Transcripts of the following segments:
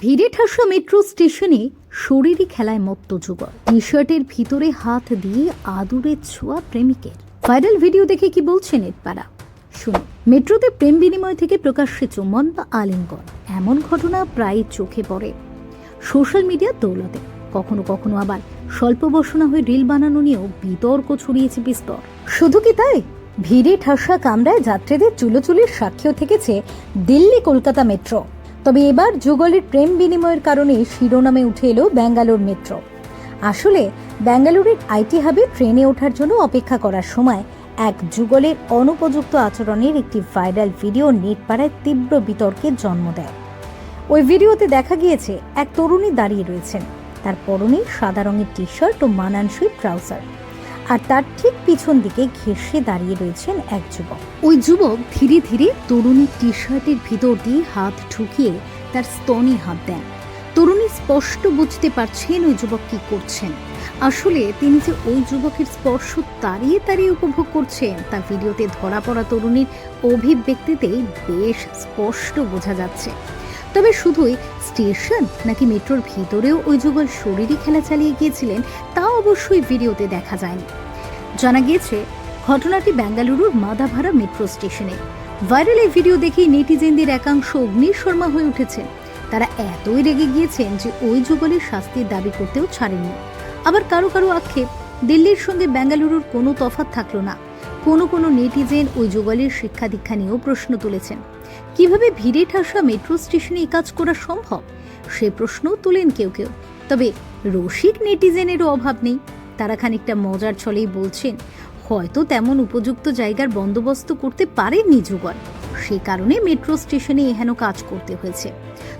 ভিড়ে ঠাসা মেট্রো স্টেশনে শরীরী খেলায় মত্ত যুগল টি শার্টের ভিতরে হাত দিয়ে আদুরে ছোঁয়া প্রেমিকের। ভাইরাল ভিডিও দেখে কি বলছেন এরপাড়া শুনুন। মেট্রোতে প্রেম বিনিময় থেকে প্রকাশ্যে চুম্বন বা আলিঙ্গন। এমন ঘটনা প্রায় চোখে পড়ে। সোশ্যাল মিডিয়ার দৌলতে। কখনো কখনো আবার স্বল্প বসনা হয়ে রিল বানানো নিয়েও বিতর্ক ছড়িয়েছে বিস্তর। শুধু কি তাই? ভিড়ে ঠাসা কামরায় যাত্রীদের চুলোচুলির সাক্ষীও থেকেছে দিল্লি কলকাতা মেট্রো তবে এবার যুগলের প্রেম বিনিময়ের কারণে শিরোনামে উঠে এলো ব্যাঙ্গালোর মেট্রো। আসলে ব্যাঙ্গালোরের আইটি হাবে ট্রেনে ওঠার জন্য অপেক্ষা করার সময় এক যুগলের অনুপযুক্ত আচরণের একটি ভাইরাল ভিডিও নেট পাড়ায় তীব্র বিতর্কের জন্ম দেয়। ওই ভিডিওতে দেখা গিয়েছে, এক তরুণী দাঁড়িয়ে রয়েছেন। তার পরনে সাদা রঙের টি শার্ট ও মানানসই ট্রাউজার। আর তার ঠিক পিছন দিকে ঘেঁষে দাঁড়িয়ে রয়েছেন এক যুবক। ওই যুবক ধীরে ধীরে তরুণীর টি শার্টের ভিতর দিয়ে হাত ঢুকিয়ে তার স্তনে হাত দেন। তরুণী স্পষ্ট বুঝতে পারছেন ওই যুবক কি করছেন। আসলে তিনি যে ওই যুবকের স্পর্শ তাড়িয়ে তাড়িয়ে উপভোগ করছেন, তা ভিডিওতে ধরা পড়া তরুণীর অভিব্যক্তিতেই বেশ স্পষ্ট বোঝা যাচ্ছে। তবে শুধুই স্টেশন নাকি মেট্রোর ভিতরেও ওই যুগল শরীরী খেলা চালিয়ে গিয়েছিলেন, তা অবশ্যই ভিডিওতে দেখা যায়নি। জানা গিয়েছে, ঘটনাটি বেঙ্গালুরুর মাদাভাড়া মেট্রো স্টেশনে। ভাইরাল এই ভিডিও দেখেই নেটিজেনদের একাংশ অগ্নিশর্মা হয়ে উঠেছেন। তারা এতই রেগে গিয়েছেন যে ওই যুগলের শাস্তির দাবি করতেও ছাড়েননি। আবার কারও কারও আক্ষেপ, দিল্লির সঙ্গে বেঙ্গালুরুর কোনো তফাত থাকল না। কোনো কোনো নেটিজেন ওই যুগলের শিক্ষা দীক্ষা নিয়েও প্রশ্ন তুলেছেন। কীভাবে ভিড়ে ঠাসা মেট্রো স্টেশনে এই কাজ করা সম্ভব? সে প্রশ্ন তুলেন কেউ কেউ। তবে রসিক নেটিজেনেরও অভাব নেই। তারা খানিকটা মজার ছলেই বলছেন, হয়তো তেমন উপযুক্ত জায়গার বন্দোবস্ত করতে পারেননি যুগল। সে কারণে মেট্রো স্টেশনে এহেন কাজ করতে হয়েছে।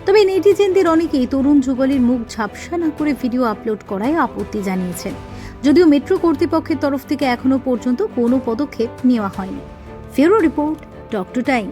তবে নেটিজেনদের অনেকেই তরুণ যুগলের মুখ ঝাপসা না করে ভিডিও আপলোড করায় আপত্তি জানিয়েছেন। যদিও মেট্রো কর্তৃপক্ষের তরফ থেকে এখনও পর্যন্ত কোনো পদক্ষেপ নেওয়া হয়নি। ফেরো রিপোর্ট, ডক্টর টাইম।